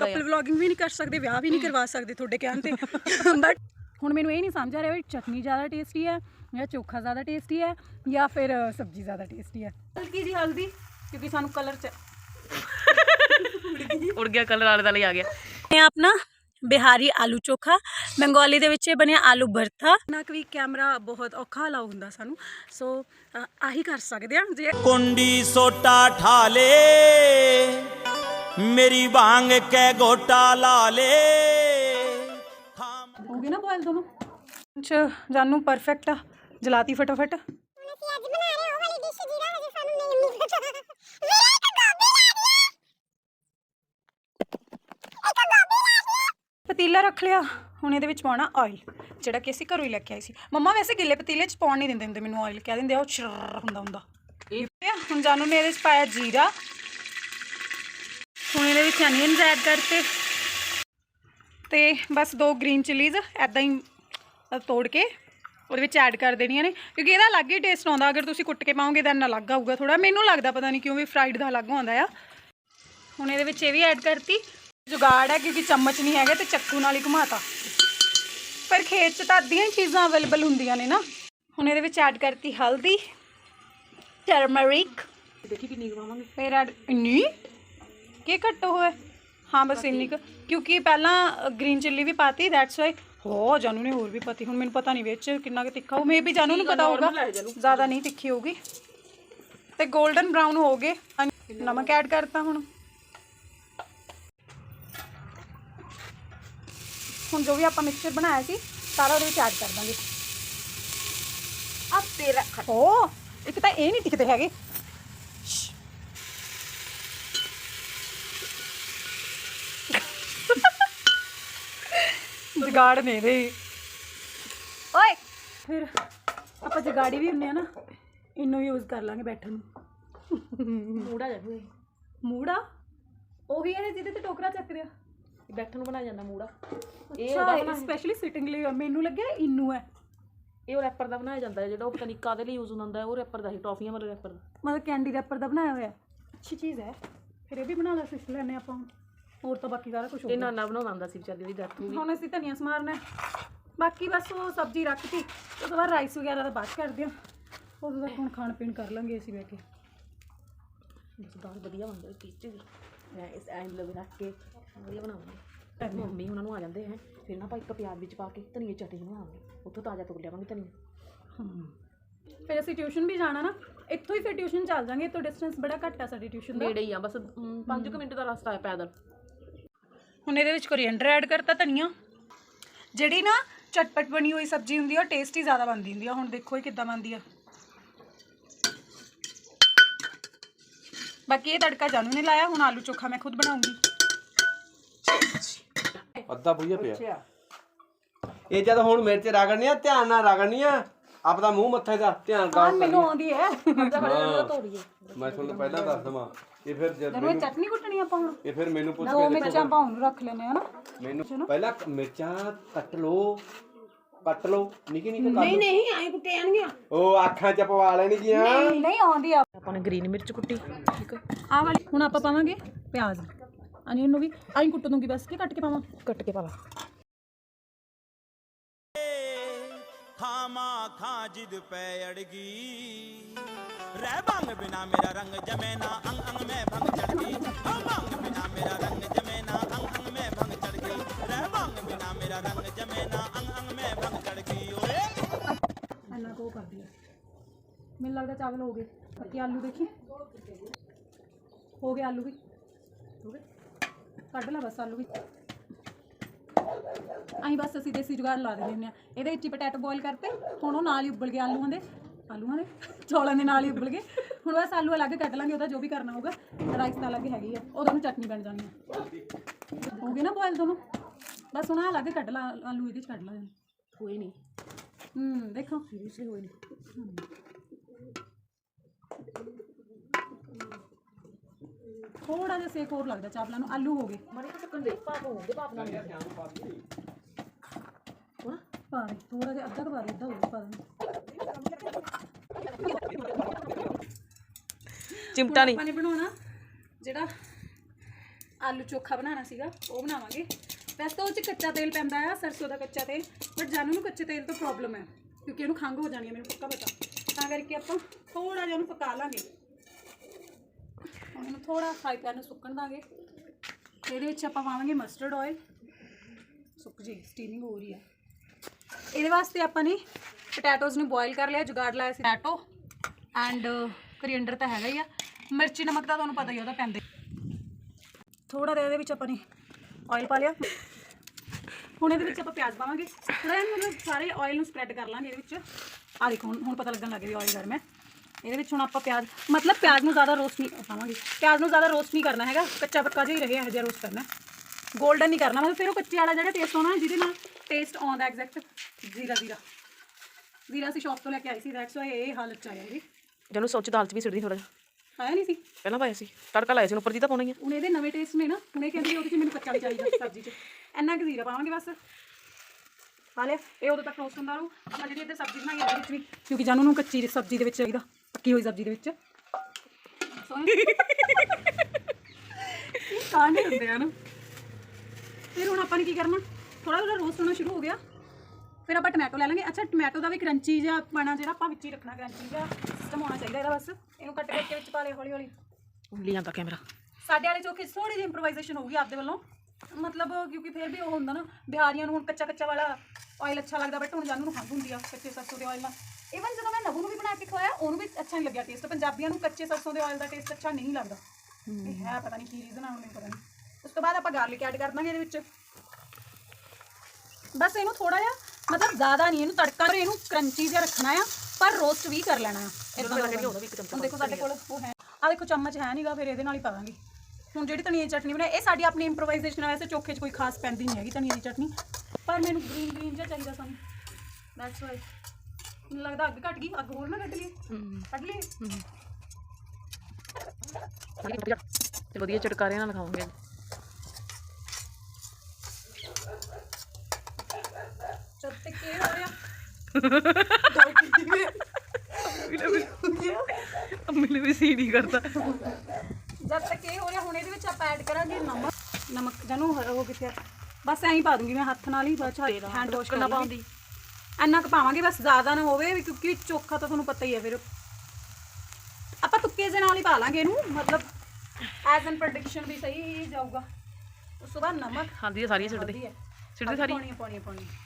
Couple vlogging ਵੀ ਨਹੀਂ ਕਰ ਸਕਦੇ ਵਿਆਹ ਵੀ ਨਹੀਂ ਕਰਵਾ ਸਕਦੇ ਤੁਹਾਡੇ ਕਹਿਣ ਤੇ। ਬਟ ਹੁਣ ਮੈਨੂੰ ਇਹ ਨਹੀਂ ਸਮਝ ਆ ਰਿਹਾ ਵੀ ਚਟਨੀ ਜ਼ਿਆਦਾ ਟੇਸਟੀ ਹੈ ਜਾਂ ਚੋਖਾ ਜ਼ਿਆਦਾ ਟੇਸਟੀ ਹੈ ਜਾਂ ਫਿਰ ਸਬਜ਼ੀ ਜ਼ਿਆਦਾ ਟੇਸਟੀ ਹੈ। ਹਲਕੀ ਜੀ ਹਲਦੀ ਕਿਉਂਕਿ ਸਾਨੂੰ ਕਲਰ ਚ ਉੜ ਗਿਆ ਕਲਰ ਆਲੇ ਦਾ ਲਈ ਆ ਗਿਆ। ਇਹ ਆਪਣਾ ਬਿਹਾਰੀ ਆਲੂ ਚੋਖਾ ਬੰਗਾਲੀ ਦੇ ਵਿੱਚ ਇਹ ਬਣਿਆ ਆਲੂ ਭਰਤਾ ਨਾ ਕਿ ਕੈਮਰਾ ਬਹੁਤ ਔਖਾ ਅਲਾਉ ਹੁੰਦਾ ਸਾਨੂੰ। ਸੋ ਆਹੀ ਕਰ ਸਕਦੇ ਆ ਜੇ ਕੁੰਡੀ ਸੋਟਾ ਠਾਲੇ। ਮੇਰੀ ਬਾਂਗ ਕੈ ਗੋਟਾ ਲਾ ਲੇ। ਹੋ ਗਏ ਨਾ ਬੋਇਲ ਦੋਨੋਂ? ਚ ਜਾਨੂ ਪਰਫੈਕਟ ਆ। ਜਲਾਤੀ ਫਟਾਫਟ। ਅਸੀਂ ਅੱਜ ਬਣਾ ਰਹੇ ਉਹ ਵਾਲੀ ਡਿਸ਼ ਜਿਹਦਾ ਹਜੇ ਸਾਨੂੰ ਨੇਮ ਨਹੀਂ ਪਤਾ। ਮੇਰਾ ਇੱਕ ਗੋਭੀ ਲਾ ਦਿਆ ਇੱਕ ਗੋਭੀ ਲਾ ਦਿਆ ਪਤੀਲਾ ਰੱਖ ਲਿਆ। ਹੁਣ ਇਹਦੇ ਵਿੱਚ ਪਾਉਣਾ ਆਇਲ ਜਿਹੜਾ ਕਿ ਅਸੀਂ ਘਰੋਂ ਹੀ ਲੈ ਕੇ ਆਏ ਸੀ। ਮੰਮਾ ਵੈਸੇ ਗਿੱਲੇ ਪਤੀਲੇ 'ਚ ਪਾਉਣ ਨਹੀਂ ਦਿੰਦੇ ਹੁੰਦੇ ਮੈਨੂੰ ਆਇਲ ਕਹਿ ਦਿੰਦੇ ਆ ਉਹ ਸ਼ਰ ਹੁੰਦਾ ਹੁੰਦਾ। ਇਹ ਹੁਣ ਜਾਨੂ ਨੇ ਇਹਦੇ 'ਚ ਪਾਇਆ ਜੀਰਾ ਹੁਣ ਇਹਦੇ ਵਿੱਚ ਅਨੀਅਨਸ ਐਡ ਕਰਤੇ ਤੇ ਬਸ ਦੋ ਗ੍ਰੀਨ ਚਿਲੀਜ਼ ਐਦਾਂ ਹੀ ਤੋੜ ਕੇ ਉਹਦੇ ਵਿੱਚ ਐਡ ਕਰ ਦੇਣੀਆਂ ਨੇ ਕਿਉਂਕਿ ਇਹਦਾ ਅਲੱਗ ਹੀ ਟੇਸਟ ਆਉਂਦਾ ਅਗਰ ਤੁਸੀਂ ਕੁੱਟ ਕੇ ਪਾਓਗੇ ਤਾਂ ਅਲੱਗ ਆਊਗਾ ਥੋੜਾ ਮੈਨੂੰ ਲੱਗਦਾ ਪਤਾ ਨਹੀਂ ਕਿਉਂ ਵੀ ਫਰਾਈਡ ਦਾ ਅਲੱਗ ਆਉਂਦਾ ਆ। ਹੁਣ ਇਹਦੇ ਵਿੱਚ ਇਹ ਵੀ ਐਡ ਕਰਤੀ। ਜੁਗਾੜ ਹੈ ਕਿਉਂਕਿ ਚਮਚ ਨਹੀਂ ਹੈਗਾ ਤੇ ਚੱਕੂ ਨਾਲ ਹੀ ਘੁਮਾਤਾ। ਪਰ ਖੇਤ 'ਚ ਤਾਂ ਅੱਧੀਆਂ ਹੀ ਚੀਜ਼ਾਂ ਅਵੇਲੇਬਲ ਹੁੰਦੀਆਂ ਨੇ ਨਾ। ਹੁਣ ਇਹਦੇ ਵਿੱਚ ਐਡ ਕਰਤੀ ਹਲਦੀ ਟਰਮਰਿਕ ਦੇਖੀ ਕਿੰਨੀ ਖਵਾਵਾਂਗੇ ਫਿਰ ਐਡ ਇੰਨੀ? ਕੀ ਘੱਟ ਹੋਏ ਹਾਂ ਬਸ ਇੰਨੀ ਕੁ। ਕਿਉਂਕਿ ਪਹਿਲਾਂ ਗ੍ਰੀਨ ਚਿੱਲੀ ਵੀ ਪਾਤੀ ਦੈਟਸ ਵਾਈ ਹੋ ਜਾਨੂ ਨੇ ਹੋਰ ਵੀ ਪਤੀ। ਹੁਣ ਮੈਨੂੰ ਪਤਾ ਨਹੀਂ ਵਿੱਚ ਕਿੰਨਾ ਕੁ ਤਿੱਖਾ ਹੋ ਮੇ ਵੀ ਜਾਨੂ ਨੂੰ ਪਤਾ ਹੋਊਗਾ। ਜ਼ਿਆਦਾ ਨਹੀਂ ਤਿੱਖੀ ਹੋਊਗੀ। ਤੇ 골ਡਨ ਬ੍ਰਾਊਨ ਹੋ ਗਏ। ਨਮਕ ਐਡ ਕਰਤਾ ਹੁਣ। ਹੁਣ ਜੋ ਵੀ ਆਪਾਂ ਮਿਕਸਚਰ ਬਣਾਇਆ ਸੀ ਸਾਰਾ ਉਹਦੇ ਵਿੱਚ ਐਡ ਕਰ ਦਾਂਗੇ। ਆ ਤੇਰਾ ਓ ਇੱਕ ਤਾਂ ਇਹ ਨਹੀਂ ਟਿਕਦੇ ਹੈਗੇ। ਜਗਾੜ ਨੇ ਦੇ ਓਏ। ਫਿਰ ਆਪਾਂ ਜਗਾੜੀ ਵੀ ਹੁੰਨੇ ਆ ਨਾ ਇਹਨੂੰ ਯੂਜ਼ ਕਰ ਲਾਂਗੇ ਬੈਠਣ ਨੂੰ। ਮੂੜਾ ਜਾਵੇ ਮੂੜਾ? ਉਹੀ ਹੈ ਜਿਹਦੇ ਤੇ ਟੋਕਰਾ ਚੱਕ ਰਿਆ ਬੈਠਣ ਨੂੰ ਬਣਾਇਆ ਜਾਂਦਾ ਮੂੜਾ। ਇਹ ਉਹਦਾ ਸਪੈਸ਼ਲੀ ਸਿਟਿੰਗ ਲਈ। ਮੈਨੂੰ ਲੱਗਿਆ ਇਨੂੰ ਹੈ ਇਹ ਉਹ ਰੈਪਰ ਦਾ ਬਣਾਇਆ ਜਾਂਦਾ ਜਿਹੜਾ ਉਹ ਪਤਾ ਨਹੀਂ ਕਾਦੇ ਲਈ ਯੂਜ਼ ਹੁੰਦਾ ਹੈ ਉਹ ਰੈਪਰ ਦਾ ਹੀ ਟੌਫੀਆਂ ਵਾਲਾ ਰੈਪਰ ਮਤਲਬ ਕੈਂਡੀ ਰੈਪਰ ਦਾ ਬਣਾਇਆ ਹੋਇਆ। ਅੱਛੀ ਚੀਜ਼ ਹੈ। ਫਿਰ ਇਹ ਵੀ ਬਣਾ ਲਾ ਸਿੱਖ ਲੈਨੇ ਆਪਾਂ। ਹੋਰ ਤਾਂ ਬਾਕੀ ਸਾਰਾ ਕੁਝ ਹੋ ਇਹ ਗਿਆ। ਨਾਨਾ ਬਣਾਉਂਦਾ ਸੀ ਵਿਚਾਰੀ ਦੀ ਡੈਥ ਹੋ ਗਈ ਹੁਣ ਅਸੀਂ ਧਨੀਆ ਸਮਾਰਨਾ ਹੈ। ਬਾਕੀ ਬਸ ਉਹ ਸਬਜ਼ੀ ਰੱਖਤੀ ਉਸ ਤੋਂ ਬਾਅਦ ਰਾਈਸ ਵਗੈਰਾ ਦਾ ਬਾਅਦ ਚ ਕਰਦੇ ਹਾਂ। ਉਦੋਂ ਤੱਕ ਹੁਣ ਖਾਣ ਪੀਣ ਕਰ ਲਾਂਗੇ ਅਸੀਂ ਬੈ ਕੇ। ਬਸ ਦਾਲ ਵਧੀਆ ਬਣਦੀ ਹੈ ਟੇਸਟੀ ਮੈਂ ਇਸ ਐਂਡ ਲਵੇ ਰੱਖ ਕੇ ਵਧੀਆ ਬਣਾਉਂਗੀ ਮੰਮੀ ਉਹਨਾਂ ਨੂੰ ਆ ਜਾਂਦੇ ਹੈ। ਫਿਰ ਨਾ ਆਪਾਂ ਇੱਕ ਪਿਆਜ਼ ਵਿੱਚ ਪਾ ਕੇ ਧਨੀਏ ਚਟਨੀ ਬਣਾਵਾਂਗੇ। ਉੱਥੋਂ ਤਾਜ਼ਾ ਤੋੜ ਲਿਆਵਾਂਗੇ ਧਨੀਆ। ਫਿਰ ਅਸੀਂ ਟਿਊਸ਼ਨ ਵੀ ਜਾਣਾ ਨਾ। ਇੱਥੋਂ ਹੀ ਫਿਰ ਟਿਊਸ਼ਨ ਚੱਲ ਜਾਾਂਗੇ। ਤੋਂ ਡਿਸਟੈਂਸ ਬੜਾ ਘੱਟ ਆ ਸਾਡੀ ਟਿਊਸ਼ਨ ਦਾ। ਨੇੜੇ ਹੀ ਆ। ਬਸ 5 ਮਿੰਟ ਦਾ ਰਸਤਾ ਹੈ ਪੈਦਲ। ਹੁਣ ਇਹਦੇ ਵਿੱਚ ਕੋਰੀਐਂਡਰ ਐਡ ਕਰਤਾ ਧਨੀਆ। ਜਿਹੜੀ ਨਾ ਚਟਪਟ ਬਣੀ ਹੋਈ ਸਬਜ਼ੀ ਹੁੰਦੀ ਆ ਟੇਸਟੀ ਜ਼ਿਆਦਾ ਬਣਦੀ ਹੁੰਦੀ ਆ। ਹੁਣ ਦੇਖੋ ਇਹ ਕਿੱਦਾਂ ਬਣਦੀ ਆ। ਬਾਕੀ ਇਹ ਤੜਕਾ ਜਾਨੂ ਨੇ ਲਾਇਆ ਹੁਣ ਆਲੂ ਚੋਖਾ ਮੈਂ ਖੁਦ ਬਣਾਉਂਗੀ। ਅੱਧਾ ਬੁਈਆ ਪਿਆ। ਇਹ ਜਦ ਹੁਣ ਮਿਰਚ ਰਗੜਨੀ ਆ ਧਿਆਨ ਨਾਲ ਰਗੜਨੀ ਆ। ਆਪਦਾ ਮੂੰਹ ਮੱਥੇ ਦਾ ਧਿਆਨ ਕਰ ਮੈਨੂੰ ਆਉਂਦੀ ਹੈ। ਮੈਂ ਤੁਹਾਨੂੰ ਪਹਿਲਾਂ ਦੱਸ ਦਵਾਂ ਇਹ ਫਿਰ ਜਦ ਇਹ ਚਟਨੀ ਕੁੱਟਣੀ ਆਪਾਂ ਹੁਣ। ਇਹ ਫਿਰ ਮੈਨੂੰ ਪੁੱਛ ਦੋ ਮਿਰਚਾਂ ਪਾਉਣ ਨੂੰ ਰੱਖ ਲੈਨੇ ਆ ਨਾ। ਮੈਨੂੰ ਪਹਿਲਾਂ ਮਿਰਚਾਂ ਕੱਟ ਲੋ ਕੱਟ ਲੋ ਨਿੱਕੀ ਨਿੱਕੀ ਨਹੀਂ ਨਹੀਂ ਐਂ ਕੁੱਟੇ ਆਣਗੀਆਂ ਉਹ ਅੱਖਾਂ ਚ ਪਵਾ ਲੈਣਗੀਆਂ ਨਹੀਂ ਆਉਂਦੀ ਆ। ਆਪਾਂ ਨੇ ਗ੍ਰੀਨ ਮਿਰਚ ਕੁੱਟੀ। ਠੀਕ ਆ। ਵਾਲੀ। ਹੁਣ ਆਪਾਂ ਪਾਵਾਂਗੇ ਪਿਆਜ਼। ਅਨੀਅਨ ਨੂੰ ਵੀ ਆਈ ਕੁੱਟ ਦੂੰਗੀ ਬਸ ਕਿ ਕੱਟ ਕੇ ਪਾਵਾਂ? ਕੱਟ ਕੇ ਪਾ ਲਾ ਖਾਮਾ ਖਾਂ ਜਿਦ ਪੈ ਅੜਗੀ ਰਹਿ ਭੰਗ ਬਿਨਾ ਮੇਰਾ ਰੰਗ ਜਮੇ ਨਾ ਅੰਗ ਅੰਗ ਮੈਂ ਭੰਗ ਚੜ ਗਈ ਹਾਂ ਭੰਗ ਬਿਨਾ ਮੇਰਾ ਰੰਗ ਜਮੇ ਨਾ ਅੰਗ ਅੰਗ ਮੈਂ ਭੰਗ ਚੜ ਗਈ ਰਹਿ ਭੰਗ ਬਿਨਾ ਮੇਰਾ ਰੰਗ ਜਮੇ ਨਾ ਅੰਗ ਅੰਗ ਮੈਂ ਭੰਗ ਚੜ ਗਈ ਓਏ ਇੰਨਾ ਕੋ ਕਰ ਦਿਆ ਮੈਨੂੰ ਲੱਗਦਾ ਚਾਵਲ ਹੋ ਗਏ ਬਾਕੀ ਆਲੂ ਦੇਖੀ ਹੋ ਗਏ ਆਲੂ ਵੀ ਹੋ ਗਏ ਕੱਢ ਲੈ ਬਸ ਆਲੂ ਵੀ ਅਸੀਂ ਬਸ ਅਸੀਂ ਦੇਸੀ ਜੁਗਾੜ ਲਾ ਦਿੰਦੇ ਹੁੰਦੇ ਆ ਇਹਦੇ ਵਿੱਚ ਹੀ ਪਟੈਟੋ ਬੋਇਲ ਕਰਤੇ ਹੁਣ ਉਹ ਨਾਲ ਹੀ ਉਬਲ ਗਏ ਆਲੂਆਂ ਦੇ। ਆਲੂਆਂ ਦੇ? ਚੌਲਾਂ ਦੇ ਨਾਲ ਹੀ ਉਬਲ ਗਏ। ਹੁਣ ਬਸ ਆਲੂ ਅਲੱਗ ਕੱਢ ਲਾਂਗੇ ਉਹਦਾ ਜੋ ਵੀ ਕਰਨਾ ਹੋਊਗਾ ਰਾਈਸ ਤਾਂ ਅਲੱਗ ਹੈਗੀ ਆ ਉਹਦੋਂ ਨੂੰ ਚਟਨੀ ਬਣ ਜਾਣੀ ਆ। ਹੋ ਗਏ ਨਾ ਬੋਇਲ ਦੋਨੋਂ? ਬਸ ਹੁਣ ਅਲੱਗ ਕੱਢ ਲਾ ਆਲੂ ਇਹਦੇ ਚ ਕੱਢ ਲਾ। ਕੋਈ ਨਹੀਂ। ਹੂੰ ਦੇਖੋ। ਸੀਰੀਅਸਲੀ ਹੋਈ ਨਹੀਂ। ਥੋੜਾ ਜਿਹਾ ਸੇਕ ਹੋਰ ਲੱਗਦਾ ਚਾਵਲਾਂ ਨੂੰ। ਆਲੂ ਹੋ ਗਏ। ਮਰੇ ਤਾਂ ਚੱਕਣ ਦੇ। ਪਾਪ ਹੋਣਗੇ ਪਾਪ ਨਾਲ ਹੋਣਾ ਪਾ ਦੇ ਥੋੜਾ ਜਿਹਾ ਅੱਧਾ ਕੁ ਪਾ ਦੇ ਅੱਧਾ ਹੋਰ ਪਾ ਦੇ। ਚਿਮਟਾ ਨਹੀਂ। ਨੇ ਬਣਾਉਣਾ ਜਿਹੜਾ ਆਲੂ ਚੋਖਾ ਬਣਾਉਣਾ ਸੀਗਾ ਉਹ ਬਣਾਵਾਂਗੇ। ਵੈਸੇ ਤਾਂ ਉਹ ਚ ਕੱਚਾ ਤੇਲ ਪੈਂਦਾ ਆ ਸਰਸੋਂ ਦਾ ਕੱਚਾ ਤੇਲ ਬਟ ਜਾਨੂ ਨੂੰ ਕੱਚੇ ਤੇਲ ਤੋਂ ਪ੍ਰੋਬਲਮ ਹੈ ਕਿਉਂਕਿ ਇਹਨੂੰ ਖੰਘ ਹੋ ਜਾਣੀ ਹੈ ਮੈਨੂੰ ਪੱਕਾ ਪਤਾ। ਤਾਂ ਕਰਕੇ ਆਪਾਂ ਥੋੜਾ ਜਿਹਾ ਉਹਨੂੰ ਪਕਾ ਲਾਂਗੇ। ਹੁਣ ਇਹਨੂੰ ਥੋੜਾ ਫਰਾਈ ਪੈਨ ਨੂੰ ਸੁੱਕਣ ਦਾਂਗੇ। ਇਹਦੇ ਵਿੱਚ ਆਪਾਂ ਪਾਵਾਂਗੇ ਮਸਟਰਡ ਆਇਲ ਸੁੱਕ ਜੀ ਸਟੀਮਿੰਗ ਹੋ ਰਹੀ ਹੈ ਇਹਦੇ ਵਾਸਤੇ ਆਪਾਂ ਨੇ ਪੋਟੈਟੋਜ਼ ਨੂੰ ਬੋਇਲ ਕਰ ਲਿਆ, ਜੁਗਾੜ ਲਾਇਆ ਸੀ ਪੋਟੈਟੋ ਐਂਡ ਕੋਰੀਐਂਡਰ ਤਾਂ ਹੈਗਾ ਹੀ ਆ। ਮਿਰਚੀ, ਨਮਕ ਤਾਂ ਤੁਹਾਨੂੰ ਪਤਾ ਹੀ ਉਹਦਾ ਪੈਂਦੇ। ਥੋੜਾ ਜਿਹਾ ਇਹਦੇ ਵਿੱਚ ਆਪਾਂ ਨੇ ਆਇਲ ਪਾ ਲਿਆ। ਹੁਣ ਇਹਦੇ ਵਿੱਚ ਆਪਾਂ ਪਿਆਜ਼ ਪਾਵਾਂਗੇ। ਥੋੜਾ ਜਿਹਾ ਮਤਲਬ ਸਾਰੇ ਆਇਲ ਨੂੰ ਸਪਰੈਡ ਕਰ ਲਾਂਗੇ ਇਹਦੇ ਵਿੱਚ। ਆ ਦੇਖੋ, ਹੁਣ ਹੁਣ ਪਤਾ ਲੱਗਣ ਲੱਗ ਗਿਆ ਆਇਲ ਗਰਮ ਹੈ। ਇਹਦੇ ਵਿੱਚ ਹੁਣ ਆਪਾਂ ਪਿਆਜ਼ ਮਤਲਬ ਪਿਆਜ਼ ਨੂੰ ਜ਼ਿਆਦਾ ਰੋਸਟ ਨਹੀਂ ਪਾਵਾਂਗੇ ਪਿਆਜ਼ ਨੂੰ ਜ਼ਿਆਦਾ ਰੋਸਟ ਨਹੀਂ ਕਰਨਾ ਹੈਗਾ। ਕੱਚਾ ਪੱਕਾ ਜਿਹਾ ਹੀ ਰਹੇ ਇਹੋ ਜਿਹਾ ਰੋਸਟ ਕਰਨਾ। ਗੋਲਡਨ ਨਹੀਂ ਕਰਨਾ। ਮਤਲਬ ਫਿਰ ਉਹ ਕੱਚੇ ਵਾਲਾ ਜਿਹੜਾ ਟੇਸਟ ਆਉਣਾ ਜਿਹਦੇ ਨਾਲ ਟੇਸਟ ਆਉਂਦਾ ਐਗਜ਼ੈਕਟ ਜ਼ੀਰਾ ਜ਼ੀਰਾ। ਜ਼ੀਰਾ ਅਸੀਂ ਸ਼ਾਪ ਤੋਂ ਲੈ ਕੇ ਆਈ ਸੀ ਦੈਟਸ ਵਾਈ ਇਹ ਹਾਲਤ ਚ ਆਇਆ ਜੀ ਜਨੂੰ ਸੋਚ ਦਾਲ ਚ ਵੀ ਸਿੱਟਦੀ ਥੋੜਾ ਜਿਹਾ। ਆਇਆ ਨਹੀਂ ਸੀ? ਪਹਿਲਾਂ ਪਾਇਆ ਸੀ। ਤੜਕਾ ਲਾਇਆ ਸੀ ਉੱਪਰ ਦੀ ਤਾਂ ਪਾਉਣਾ ਹੀ ਆ। ਹੁਣ ਇਹਦੇ ਨਵੇਂ ਟੇਸਟ ਨੇ ਨਾ ਹੁਣ ਇਹ ਕਹਿੰਦੀ ਉਹਦੇ ਚ ਮੈਨੂੰ ਕੱਚਾ ਨਹੀਂ ਚਾਹੀਦਾ ਸਬਜ਼ੀ ਚ। ਇੰਨਾ ਕੁ ਜ਼ੀਰਾ ਪਾਵਾਂਗੇ ਬਸ। ਪਾ ਲਿਆ। ਇਹ ਉਦੋਂ ਤੱਕ ਰੋਸਟ ਹੁੰਦਾ ਰਹੂ। ਆਪਾਂ ਜਿਹੜੀ ਇੱਧਰ ਸਬਜ਼ੀ ਬਣਾਈ ਆ ਇਹਦੇ ਵਿੱਚ ਵੀ ਕਿਉਂਕਿ ਜਾਨੂੰ ਨੂੰ ਕੱਚੀ ਸਬਜ਼ੀ ਦੇ ਵਿੱਚ ਚਾਹੀਦਾ। ਪੱਕੀ ਹੋਈ ਸਬਜ਼ੀ ਦੇ ਵਿੱਚ? ਨਹੀਂ ਹੁੰਦੇ ਹਨ ਫਿਰ ਹੁਣ ਆਪਾਂ ਨੇ ਕੀ ਕਰਨਾ? ਥੋੜਾ ਥੋੜਾ ਰੋਸਟ ਹੋਣਾ ਸ਼ੁਰੂ ਹੋ ਗਿਆ। ਫਿਰ ਆਪਾਂ ਟੋਮੈਟੋ ਲੈ ਲਾਂਗੇ। ਅੱਛਾ ਟੋਮੈਟੋ ਦਾ ਵੀ ਕਰੰਚੀ ਜਿਹਾ ਪਾਣਾ ਜਿਹੜਾ ਆਪਾਂ ਵਿੱਚ ਹੀ ਰੱਖਣਾ ਕਰੰਚੀ ਜਿਹਾ ਸਿਸਟਮ ਹੋਣਾ ਚਾਹੀਦਾ ਇਹਦਾ ਬਸ। ਇਹਨੂੰ ਕੱਟ ਕਰਕੇ ਵਿੱਚ ਪਾ ਲਿਆ ਹੌਲੀ ਹੌਲੀ ਉਂਗਲੀ ਜਾਂਦਾ ਕੈਮਰਾ ਸਾਡੇ ਵਾਲੇ ਚੋਕੇ ਥੋੜੀ ਜਿਹੀ ਇੰਪਰੋਵਾਈਜ਼ੇਸ਼ਨ ਹੋਊਗੀ ਆਪਦੇ ਵੱਲੋਂ। ਮਤਲਬ ਕਿਉਂਕਿ ਫਿਰ ਵੀ ਉਹ ਹੁੰਦਾ ਨਾ ਬਿਹਾਰੀਆਂ ਨੂੰ ਹੁਣ ਕੱਚਾ ਕੱਚਾ ਵਾਲਾ ਆਇਲ ਅੱਛਾ ਲੱਗਦਾ ਬਟ ਹੁਣ ਜਾਨੂੰ ਨੂੰ ਖੰਘ ਹੁੰਦੀ ਆ ਕੱਚੇ ਸਰਸੋਂ ਦੇ ਆਇਲ ਨਾਲ। ਇਵਨ ਜਦੋਂ ਮੈਂ ਨਬੂ ਨੂੰ ਵੀ ਬਣਾ ਕੇ ਖਵਾਇਆ ਉਹਨੂੰ ਵੀ ਅੱਛਾ ਨਹੀਂ ਲੱਗਿਆ ਟੇਸਟ ਪੰਜਾਬੀਆਂ ਨੂੰ ਕੱਚੇ ਸਰਸੋਂ ਦੇ ਆਇਲ ਦਾ ਟੇਸਟ ਅੱਛਾ ਨਹੀਂ ਲੱਗਦਾ। ਇਹ ਹੈ ਪਤਾ ਨਹੀਂ ਕੀ ਰੀਜ਼ਨ ਆ ਮੈਨੂੰ ਪਤਾ ਨਹੀਂ ਉਸ ਤੋਂ ਬਾਅਦ ਆਪਾਂ ਗਾਰਲਿਕ ਐਡ ਕਰ ਦਾਂਗੇ ਇਹਦੇ ਵਿੱਚ। ਬਸ ਇਹਨੂੰ ਥੋੜਾ ਜਿਹਾ ਮਤਲਬ ਜ਼ਿਆਦਾ ਨਹੀਂ ਇਹਨੂੰ ਤੜਕਾ ਪਰ ਇਹਨੂੰ ਕਰੰਚੀ ਜਿਹਾ ਰੱਖਣਾ ਆ ਪਰ ਰੋਸਟ ਵੀ ਕਰ ਲੈਣਾ ਆ। ਇਦਾਂ ਉਹਦਾ ਵੀ ਇੱਕ ਚਮਚਾ ਦੇਖੋ ਸਾਡੇ ਕੋਲ ਉਹ ਹੈ। ਆ ਦੇਖੋ ਚਮਚ ਹੈ ਨਹੀਂਗਾ ਫਿਰ ਇਹਦੇ ਨਾਲ ਹੀ ਪਾਵਾਂਗੇ। ਹੁਣ ਜਿਹੜੀ ਧਨੀਏ ਦੀ ਚਟਨੀ ਬਣਾਈ ਇਹ ਸਾਡੀ ਆਪਣੀ ਇੰਪਰੋਵਾਈਜ਼ੇਸ਼ਨ ਵੈਸੇ ਚੋਖੇ 'ਚ ਕੋਈ ਖਾਸ ਪੈਂਦੀ ਨਹੀਂ ਹੈਗੀ ਧਨੀਏ ਦੀ ਚਟਨੀ। ਪਰ ਮੈਨੂੰ ਗ੍ਰੀਨ ਗ੍ਰੀਨ ਜਿਹਾ ਚਾਹੀਦਾ ਸਾਨੂੰ। ਦੈਟਸ ਵਾਈ ਮੈਨੂੰ ਲੱਗਦਾ ਅੱਗ ਘਟ ਗਈ ਅੱਗ ਹੋਰ ਨਾ ਕੱਢ ਲਈਏ। ਕੱਢ ਲਈਏ। ਤੇ ਵਧੀਆ ਚਟਕਾਰੇ ਨਾਲ ਖਾਵਾਂਗੇ। ਜਦ ਤੱਕ ਇਹ ਹੋ ਰਿਹਾ? ਮੈਨੂੰ ਵੀ ਸੀ ਨਹੀਂ ਕਰਦਾ ਜਦ ਤੱਕ ਇਹ ਹੋ ਰਿਹਾ ਹੁਣ ਇਹਦੇ ਵਿੱਚ ਆਪਾਂ ਐਡ ਕਰਾਂਗੇ ਨਮਕ। ਨਮਕ ਜਾਨੂੰ ਉਹ ਕਿੱਥੇ ਆ? ਬਸ ਐਂ ਹੀ ਪਾ ਦੂੰਗੀ ਮੈਂ ਹੱਥ ਨਾਲ ਹੀ ਬਸ ਹੈਂਡ ਵਾਸ਼ ਕਰਨਾ ਪਾਉਂਦੀ। ਇੰਨਾ ਕੁ ਪਾਵਾਂਗੇ ਬਸ ਜ਼ਿਆਦਾ ਨਾ ਹੋਵੇ ਵੀ ਕਿਉਂਕਿ ਚੋਖਾ ਤਾਂ ਤੁਹਾਨੂੰ ਪਤਾ ਹੀ ਹੈ ਫਿਰ। ਆਪਾਂ ਤੁੱਕੇ ਦੇ ਨਾਲ ਹੀ ਪਾ ਲਾਂਗੇ ਇਹਨੂੰ ਮਤਲਬ ਐਜ਼ ਐਨ ਪ੍ਰੈਡਿਕਸ਼ਨ ਵੀ ਸਹੀ ਹੀ ਜਾਊਗਾ। ਉਸ ਤੋਂ ਬਾਅਦ ਨਮਕ। ਹਾਂਜੀ ਇਹ ਸਾਰੀਆਂ ਸਿੱਟਦੇ। ਹਲਦੀ ਹੈ ਸਿੱਟਦੇ ਸਾਰੀ ਪਾਉਣੀ ਪਾਉਣੀ ਪਾਉਣੀ ਹੈ।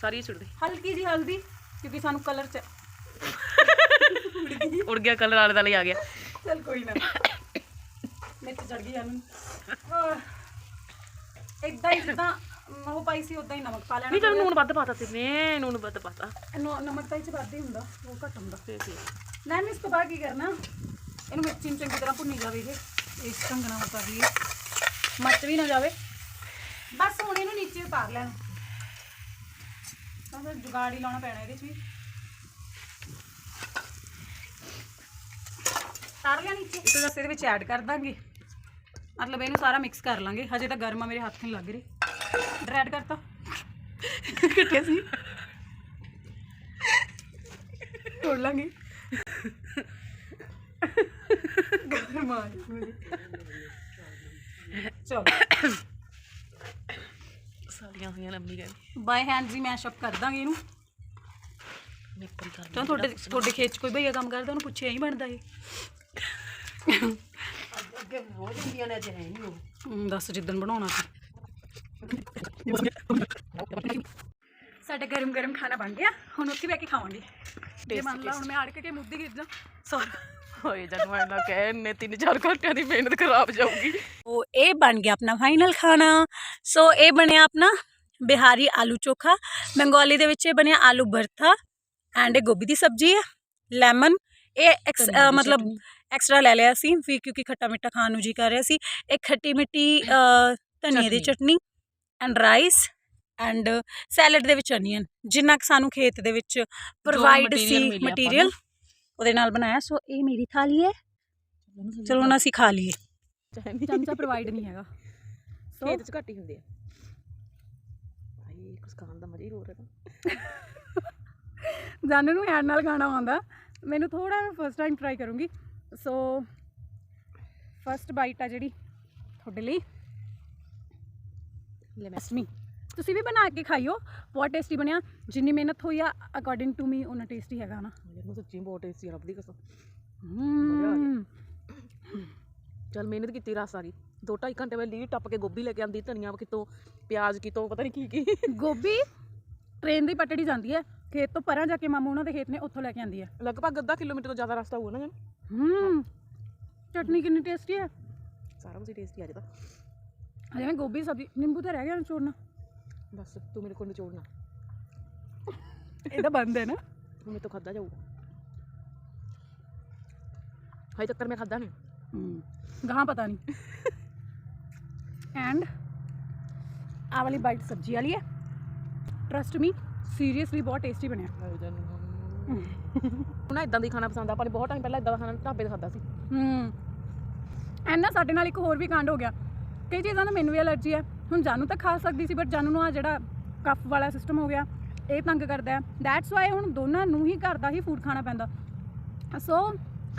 ਸਾਰੀਆਂ ਸਿੱਟਦੇ। ਹਲਕੀ ਜੀ ਹਲਦੀ ਕਿਉਂਕਿ ਸਾਨੂੰ ਕਲਰ ਚ ਉੜ ਗਿਆ ਕਲਰ ਆਲੇ ਦਾ ਲਈ ਆ ਗਿਆ। ਚਲ ਕੋਈ ਨਾ। ਮਿਰਚ ਚੜ ਗਈ ਇਹਨੂੰ ਇਦਾਂ ਹੀ ਜਿੱਦਾਂ ਉਹ ਪਾਈ ਸੀ ਉਦਾਂ ਹੀ ਨਮਕ ਪਾ ਲੈਣਾ ਨਹੀਂ ਚਲ ਨੂਨ ਵੱਧ ਪਾਤਾ ਤੇ ਨੇ ਨੂਨ ਵੱਧ ਪਾਤਾ। ਨੋ- ਨਮਕ ਤਾਂ ਇਹ ਚ ਵੱਧ ਹੀ ਹੁੰਦਾ ਉਹ ਘੱਟ ਹੁੰਦਾ। ਤੇ ਤੇ ਲੈਣ ਇਸ ਤੋਂ ਬਾਅਦ ਕੀ ਕਰਨਾ? ਇਹਨੂੰ ਮਿਰਚੀ ਨੂੰ ਚੰਗੀ ਤਰ੍ਹਾਂ ਭੁੰਨੀ ਜਾਵੇ ਇਹ। ਇਸ ਢੰਗ ਨਾਲ ਉਤਾਰ ਲਈਏ ਮੱਚ ਵੀ ਨਾ ਜਾਵੇ। ਬਸ ਹੁਣ ਇਹਨੂੰ ਨੀਚੇ ਉਤਾਰ ਲੈਣਾ। ਤਾਂ ਫਿਰ ਜੁਗਾੜ ਹੀ ਲਾਉਣਾ ਪੈਣਾ ਇਹਦੇ 'ਚ ਵੀ। ਤਾਰ ਲਿਆ ਨੀਚੇ। ਇਸ ਤੋਂ ਇਹਦੇ ਵਿੱਚ ਐਡ ਕਰ ਦਾਂਗੇ। ਮਤਲਬ ਇਹਨੂੰ ਸਾਰਾ ਮਿਕਸ ਕਰ ਲਾਂਗੇ। ਹਜੇ ਤਾਂ ਗਰਮ ਮੇਰੇ ਹੱਥ ਨਹੀਂ ਲੱਗ ਰਹੀ। ਐਡ ਕਰਤਾ ਕਿੱਥੇ ਸੀ। ਤੋੜ ਲਾਂਗੇ। ਆ ਜਾਊਗੀ। ਚਲੋ। ਸਾਰੀਆਂ ਹੋਈਆਂ ਲੰਮੀ ਗਏ ਬਾਈ ਹੈਂਡਸ ਹੀ ਮੈਸ਼ ਅਪ ਕਰ ਦਾਂਗੇ ਇਹਨੂੰ। ਕਰ ਤਾਂ ਤੁਹਾਡੇ ਤੁਹਾਡੇ ਖੇਤ 'ਚ ਕੋਈ ਭਈਆ ਕੰਮ ਕਰਦਾ ਉਹਨੂੰ ਪੁੱਛਿਆ ਹੀ ਬਣਦਾ ਇਹ। ਅੱਗੇ ਰੋਜ਼ ਇੰਡੀਆਂ ਨੇ ਅੱਜ ਹੈ ਨਹੀਂ ਉਹ। ਦੱਸ ਜਿੱਦਣ ਬਣਾਉਣਾ ਸੀ। ਸਾਡਾ ਗਰਮ ਗਰਮ ਖਾਣਾ ਬਣ ਗਿਆ। ਹੁਣ ਉੱਥੇ ਬੈ ਕੇ ਖਾਵਾਂਗੇ। ਜੇ ਮੰਨ ਲਾ ਹੁਣ ਮੈਂ ਅੜਕ ਕੇ ਮੁੱਦੀ ਗਿਰ ਜਾ ਸੌਰੀ ਹੋਏ ਜਦ ਮੈਂ ਨਾ ਕਹਿ ਇੰਨੇ ਤਿੰਨ ਚਾਰ ਘੰਟਿਆਂ ਦੀ ਮਿਹਨਤ ਖਰਾਬ ਜਾਊਗੀ। ਉਹ ਇਹ ਬਣ ਗਿਆ ਆਪਣਾ ਫਾਈਨਲ ਖਾਣਾ। ਸੋ ਇਹ ਬਣਿਆ ਆਪਣਾ ਬਿਹਾਰੀ ਆਲੂ ਚੋਖਾ। ਬੰਗਾਲੀ ਦੇ ਵਿੱਚ ਇਹ ਬਣਿਆ ਆਲੂ ਭਰਤਾ ਐਂਡ ਇਹ ਗੋਭੀ ਦੀ ਸਬਜ਼ੀ ਹੈ ਲੈਮਨ ਇਹ ਮਤਲਬ ਐਕਸਟਰਾ ਲੈ ਲਿਆ ਸੀ। ਵੀ ਕਿਉਂਕਿ ਖੱਟਾ ਮਿੱਠਾ ਖਾਣ ਨੂੰ ਜੀ ਕਰ ਰਿਹਾ ਸੀ। ਇੱਕ ਖੱਟੀ ਮਿੱਠੀ ਧਨੀਏ ਦੀ chutney and rice and salad ਦੇ ਵਿੱਚ ਅਨੀਅਨ ਜਿੰਨਾ ਕਿ ਸਾਨੂੰ ਖੇਤ ਦੇ ਵਿੱਚ ਪ੍ਰੋਵਾਈਡ ਸੀ ਮਟੀਰੀਅਲ ਉਹਦੇ ਨਾਲ ਬਣਾਇਆ। ਸੋ ਇਹ ਮੇਰੀ ਥਾਲੀ ਹੈ। ਚਲੋ ਹੁਣ ਅਸੀਂ ਖਾ ਲਈਏ। ਚਮਚਾ ਪ੍ਰੋਵਾਈਡ ਨਹੀਂ ਹੈਗਾ। ਖੇਤ ਚ ਘੱਟ ਹੀ ਹੁੰਦੇ ਆ। ਭਾਈ ਕੁਛ ਖਾਣ ਦਾ ਮਜ਼ਾ ਹੀ ਹੋਰ ਜਾਨੂ ਨੂੰ ਹੈਂਡ ਨਾਲ ਖਾਣਾ ਆਉਂਦਾ। ਮੈਨੂੰ ਥੋੜਾ ਫਸਟ ਟਾਈਮ ਟਰਾਈ ਕਰੂੰਗੀ। ਸੋ ਫਸਟ ਬਾਈਟ ਆ ਜਿਹੜੀ ਤੁਹਾਡੇ ਲਈ। ਲੈ ਮੈਂ ਟੇਸਟ ਮੀ ਤੁਸੀਂ ਵੀ ਬਣਾ ਕੇ ਖਾਈਓ ਬਹੁਤ ਟੇਸਟੀ ਬਣਿਆ। ਜਿੰਨੀ ਮਿਹਨਤ ਹੋਈ ਆ ਅਕੋਰਡਿੰਗ ਟੂ ਮੀ ਉਹਨਾਂ ਟੇਸਟੀ ਹੈਗਾ ਨਾ। ਮੈਨੂੰ ਸੱਚੀ ਬਹੁਤ ਟੇਸਟੀ ਰੱਬ ਦੀ ਕਸਮ। ਚਲ ਮਿਹਨਤ ਕੀਤੀ ਆ ਗਈ ਦੋ ਢਾਈ ਘੰਟੇ ਮੈਂ ਲੀ ਟੱਪ ਕੇ ਗੋਭੀ ਲੈ ਕੇ ਆਂਦੀ ਧਨੀਆ ਕਿਤੋਂ ਪਿਆਜ਼ ਕਿਤੋਂ ਪਤਾ ਨਹੀਂ ਕੀ ਕੀ। ਗੋਭੀ ਟ੍ਰੇਨ ਦੀ ਪਟੜੀ ਜਾਂਦੀ ਹੈ ਖੇਤ ਤੋਂ ਪਰਾਂ ਜਾ ਕੇ ਮਾਮੂ ਉਹਨਾਂ ਦੇ ਖੇਤ ਨੇ ਉੱਥੋਂ ਲੈ ਕੇ ਆਂਦੀ ਹੈ ਲਗਭਗ ਅੱਧਾ ਕਿਲੋਮੀਟਰ ਤੋਂ ਜ਼ਿਆਦਾ ਰਸਤਾ ਹੋਊਗਾ ਨਾ ਜਨ ਹਮ ਚਟਨੀ ਕਿੰਨੀ ਟੇਸਟੀ ਹੈ ਸਾਰਾ ਕੁਝ ਟੇਸਟੀ ਆ ਜਾਂਦਾ ਮੈਂ ਗੋਭੀ ਦੀ ਸਬਜ਼ੀ ਨਿੰਬੂ ਤਾਂ ਰਹਿ ਗਿਆ ਨਾ ਚੋੜਨਾ। ਬਸ ਤੂੰ ਮੇਰੇ ਕੋਲ ਨਿਚੋੜਨਾ ਇਹ ਤਾਂ ਬੰਦ ਹੈ ਨਾ। ਹੁਣ ਮੇਰੇ ਤੋਂ ਖਾਦਾ ਜਾਊਗਾ। ਹਾਈ ਤੱਕ ਮੈਂ ਖਾਦਾ ਨਹੀਂ ਗਾਹਾਂ ਪਤਾ ਨਹੀਂ ਐਂਡ ਆ ਵਾਲੀ ਬਾਈਟ ਸਬਜ਼ੀ ਵਾਲੀ ਹੈ। ਟਰਸਟ ਮੀ ਸੀਰੀਅਸਲੀ ਬਹੁਤ ਟੇਸਟੀ ਬਣਿਆ। ਨਾ ਇਦਾਂ ਦੀ ਖਾਣਾ ਪਸੰਦ ਆ ਪਰ ਬਹੁਤ ਟਾਈਮ ਪਹਿਲਾਂ ਇਦਾਂ ਦਾ ਖਾਣਾ ਢਾਬੇ ਤੇ ਖਾਦਾ ਸੀ। ਹੂੰ। ਐਨਾ ਸਾਡੇ ਨਾਲ ਇੱਕ ਹੋਰ ਵੀ ਕਾਂਡ ਹੋ ਗਿਆ। ਕਈ ਚੀਜ਼ਾਂ ਦਾ ਮੈਨੂੰ ਵੀ ਅਲਰਜੀ ਹੈ। ਹੁਣ ਜਾਨੂ ਤਾਂ ਖਾ ਸਕਦੀ ਸੀ ਬਟ ਜਾਨੂ ਨੂੰ ਆ ਜਿਹੜਾ ਕਫ ਵਾਲਾ ਸਿਸਟਮ ਹੋ ਗਿਆ ਇਹ ਤੰਗ ਕਰਦਾ ਹੈ। ਦੈਟਸ ਵਾਈ ਹੁਣ ਦੋਨਾਂ ਨੂੰ ਹੀ ਘਰ ਦਾ ਹੀ ਫੂਡ ਖਾਣਾ ਪੈਂਦਾ। ਸੋ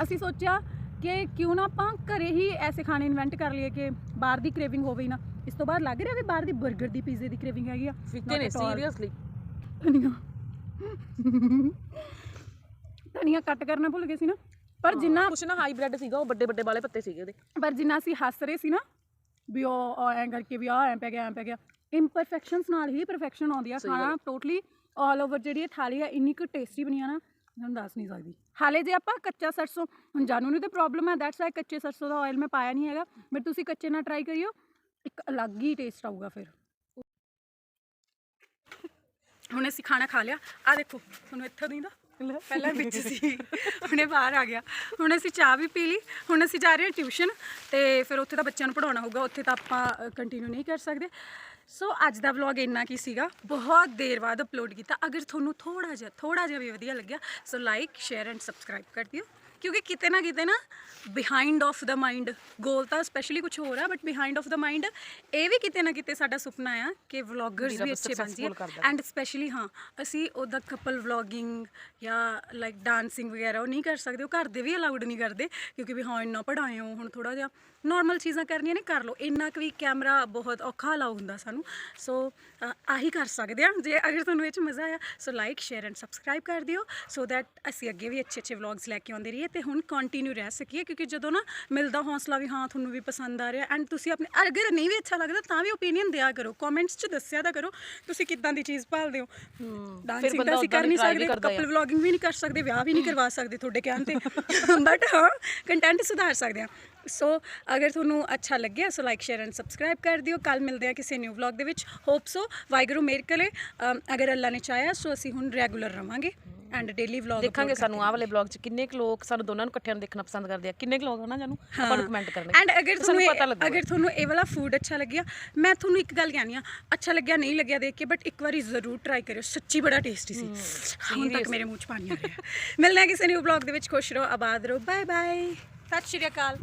ਅਸੀਂ ਸੋਚਿਆ ਕਿ ਕਿਉਂ ਨਾ ਆਪਾਂ ਘਰੇ ਹੀ ਐਸੇ ਖਾਣੇ ਇਨਵੈਂਟ ਕਰ ਲਈਏ ਕਿ ਬਾਹਰ ਦੀ ਕ੍ਰੇਵਿੰਗ ਹੋਵੇ ਨਾ। ਇਸ ਤੋਂ ਬਾਅਦ ਲੱਗ ਰਿਹਾ ਵੀ ਬਾਹਰ ਦੀ 버ਗਰ ਦੀ ਪੀਜ਼ੇ ਦੀ ਕ੍ਰੇਵਿੰਗ ਹੈਗੀ ਆ ਫਿੱਕੇ ਨੇ. ਸੀਰੀਅਸਲੀ ਧਨੀਆ। ਧਨੀਆ ਕੱਟ ਕਰਨਾ ਭੁੱਲ ਗਏ ਸੀ ਨਾ। ਪਰ ਜਿੰਨਾ ਕੁਛ ਨਾ ਹਾਈਬ੍ਰਿਡ ਸੀਗਾ ਉਹ ਵੱਡੇ ਵੱਡੇ ਵਾਲੇ ਪੱਤੇ ਸੀਗੇ ਉਹਦੇ। ਪਰ ਜਿੰਨਾ ਅਸੀਂ ਹੱਸ ਰਹੇ ਸੀ ਨਾ ਵੀ ਉਹ ਐਂ ਕਰਕੇ ਵੀ ਆ ਐਂ ਪੈ ਗਿਆ ਐਂ ਪੈ ਗਿਆ। ਇੰਪਰਫੈਕਸ਼ਨਸ ਨਾਲ ਹੀ ਪਰਫੈਕਸ਼ਨ ਆਉਂਦੀ ਆ ਖਾਣਾ ਟੋਟਲੀ ਆਲ ਓਵਰ ਜਿਹੜੀ ਇਹ ਥਾਲੀ ਆ ਇੰਨੀ ਕੁ ਟੇਸਟੀ ਬਣੀ ਆ ਨਾ ਤੁਹਾਨੂੰ ਦੱਸ ਨਹੀਂ ਸਕਦੀ। ਹਾਲੇ ਜੇ ਆਪਾਂ ਕੱਚਾ ਸਰਸੋਂ ਹੁਣ ਜਾਨੂ ਨੂੰ ਤੇ ਪ੍ਰੋਬਲਮ ਹੈ ਦੈਟਸ ਵਾਈ ਕੱਚੇ ਸਰਸੋਂ ਦਾ ਆਇਲ ਮੈਂ ਪਾਇਆ ਨਹੀਂ ਹੈਗਾ ਬਟ ਤੁਸੀਂ ਕੱਚੇ ਨਾਲ ਟਰਾਈ ਕਰਿਓ ਇੱਕ ਅਲੱਗ ਹੀ ਟੇਸਟ ਆਊਗਾ ਫਿਰ। ਹੁਣ ਅਸੀਂ ਖਾਣਾ ਖਾ ਲਿਆ। ਆ ਦੇਖੋ ਤੁਹਾਨੂੰ ਇੱਥੋਂ ਦੀ ਦਾ ਪਹਿਲਾਂ ਵਿੱਚ ਸੀ। ਹੁਣੇ ਬਾਹਰ ਆ ਗਿਆ। ਹੁਣ ਅਸੀਂ ਚਾਹ ਵੀ ਪੀ ਲਈ। ਹੁਣ ਅਸੀਂ ਜਾ ਰਹੇ ਹਾਂ ਟਿਊਸ਼ਨ। ਤੇ ਫਿਰ ਉੱਥੇ ਤਾਂ ਬੱਚਿਆਂ ਨੂੰ ਪੜਾਉਣਾ ਹੋਊਗਾ। ਉੱਥੇ ਤਾਂ ਆਪਾਂ ਕੰਟੀਨਿਊ ਨਹੀਂ ਕਰ ਸਕਦੇ। ਸੋ ਅੱਜ ਦਾ ਵਲੌਗ ਇੰਨਾ ਕੀ ਸੀਗਾ। ਬਹੁਤ ਦੇਰ ਬਾਅਦ ਅਪਲੋਡ ਕੀਤਾ। ਅਗਰ ਤੁਹਾਨੂੰ ਥੋੜਾ ਜਿਹਾ ਥੋੜਾ ਜਿਹਾ ਵੀ ਵਧੀਆ ਲੱਗਿਆ so like share and subscribe ਕਰ ਦਿਓ। ਕਿਉਂਕਿ ਕਿਤੇ ਨਾ ਕਿਤੇ ਨਾ behind of the mind goal ਤਾਂ ਸਪੈਸ਼ਲੀ ਕੁਝ ਹੋਰ ਆ but behind of the mind ਇਹ ਵੀ ਕਿਤੇ ਨਾ ਕਿਤੇ ਸਾਡਾ ਸੁਪਨਾ ਆ ਕਿ ਵਲੌਗਰਸ ਵੀ ਅੱਛੇ ਬਣ ਜਾਈਏ। ਐਂਡ ਸਪੈਸ਼ਲੀ ਹਾਂ ਅਸੀਂ ਉਹਦਾ ਕਪਲ ਵਲੌਗਿੰਗ ਜਾਂ ਲਾਈਕ ਡਾਂਸਿੰਗ ਵਗੈਰਾ ਉਹ ਨਹੀਂ ਕਰ ਸਕਦੇ ਉਹ ਘਰ ਦੇ ਵੀ ਅਲਾਉਡ ਨਹੀਂ ਕਰਦੇ ਕਿਉਂਕਿ ਵੀ ਹਾਂ ਇੰਨਾ ਪੜਾਏ ਹੋ ਹੁਣ ਥੋੜਾ ਜਿਹਾ ਨਾਰਮਲ ਚੀਜ਼ਾਂ ਕਰਨੀਆਂ ਨੇ ਕਰ ਲਓ। ਇੰਨਾ ਕੁ ਵੀ ਕੈਮਰਾ ਬਹੁਤ ਔਖਾ ਅਲਾਉ ਹੁੰਦਾ ਸਾਨੂੰ। ਸੋ ਆਹੀ ਕਰ ਸਕਦੇ ਆ। ਜੇ ਅਗਰ ਤੁਹਾਨੂੰ ਇਹ ਚ ਮਜ਼ਾ ਆਇਆ so like share and subscribe ਕਰ ਦਿਓ। ਸੋ ਦੈਟ ਅਸੀਂ ਅੱਗੇ ਵੀ ਅੱਛੇ ਅੱਛੇ ਵਲੌਗਸ ਲੈ ਕੇ ਆਉਂਦੇ ਰਹੀਏ ਤੇ ਹੁਣ ਕੰਟੀਨਿਊ ਰਹਿ ਸਕੀਏ ਕਿਉਂਕਿ ਜਦੋਂ ਨਾ ਮਿਲਦਾ ਹੌਸਲਾ ਵੀ ਹਾਂ ਤੁਹਾਨੂੰ ਵੀ ਪਸੰਦ ਆ ਰਿਹਾ ਐਂਡ ਤੁਸੀਂ ਆਪਣੇ ਅਗਰ ਨਹੀਂ ਵੀ ਅੱਛਾ ਲੱਗਦਾ ਤਾਂ ਵੀ ਓਪੀਨੀਅਨ ਦਿਆ ਕਰੋ। ਕਮੈਂਟਸ 'ਚ ਦੱਸਿਆ ਤਾਂ ਕਰੋ ਤੁਸੀਂ ਕਿੱਦਾਂ ਦੀ ਚੀਜ਼ ਭਾਲਦੇ ਹੋ। ਡਾਂਸਿੰਗ ਬੰਦਾ ਤਾਂ ਅਸੀਂ ਕਰ ਨਹੀਂ ਸਕਦੇ। ਕਪਲ ਵਲੌਗਿੰਗ ਵੀ ਨਹੀਂ ਕਰ ਸਕਦੇ ਵਿਆਹ ਵੀ ਨਹੀਂ ਕਰਵਾ ਸਕਦੇ ਤੁਹਾਡੇ ਕਹਿਣ ਤੇ। ਬਟ ਹਾਂ ਕੰਟੈਂਟ ਸੁਧਾਰ ਸਕਦੇ ਆ ਸੋ ਅਗਰ ਤੁਹਾਨੂੰ ਅੱਛਾ ਲੱਗਿਆ so like share and subscribe ਕਰ ਦਿਓ। ਕੱਲ ਮਿਲਦੇ ਆ ਕਿਸੇ ਨਿਊ ਵਲੌਗ ਦੇ ਵਿੱਚ। ਹੋਪ ਸੋ ਵਾਹਿਗੁਰੂ ਮੇਰ ਕਰੇ। ਅਗਰ ਅੱਲਾ ਨੇ ਚਾਹਿਆ ਸੋ ਅਸੀਂ ਹੁਣ ਰੈਗੂਲਰ ਰਵਾਂਗੇ ਐਂਡ ਡੇਲੀ ਵਲੌਗ ਦੇਖਾਂਗੇ ਸਾਨੂੰ ਆਹ ਵਾਲੇ ਬਲੌਗ 'ਚ ਕਿੰਨੇ ਕੁ ਲੋਕ ਸਾਨੂੰ ਦੋਨਾਂ ਨੂੰ ਇਕੱਠਿਆਂ ਨੂੰ ਦੇਖਣਾ ਪਸੰਦ ਕਰਦੇ ਆ। ਕਿੰਨੇ ਕੁ ਲੋਕ ਹਨਾ ਜਾਨੂੰ? ਆਪਾਂ ਨੂੰ ਕਮੈਂਟ ਕਰਨਗੇ। ਐਂਡ ਅਗਰ ਤੁਹਾਨੂੰ ਅਗਰ ਤੁਹਾਨੂੰ ਇਹ ਵਾਲਾ ਫੂਡ ਅੱਛਾ ਲੱਗਿਆ ਮੈਂ ਤੁਹਾਨੂੰ ਇੱਕ ਗੱਲ ਕਹਿਣੀ ਆ ਅੱਛਾ ਲੱਗਿਆ ਨਹੀਂ ਲੱਗਿਆ ਦੇਖ ਕੇ ਬਟ ਇੱਕ ਵਾਰੀ ਜ਼ਰੂਰ ਟਰਾਈ ਕਰਿਓ। ਸੱਚੀ ਬੜਾ ਟੇਸਟੀ ਸੀ। ਹੁਣ ਤੱਕ ਮੇਰੇ ਮੂੰਹ 'ਚ ਪਾਣੀ ਆ ਰਿਹਾ। ਮਿਲਦੇ ਹਾਂ ਕਿਸੇ ਨਿਊ ਵਲੌਗ ਦੇ ਵਿੱਚ। ਖੁਸ਼ ਰਹੋ ਆਬਾਦ ਰਹੋ। ਬਾਏ ਬਾਏ ਸਤਿ ਸ਼੍ਰੀ ਅਕਾਲ।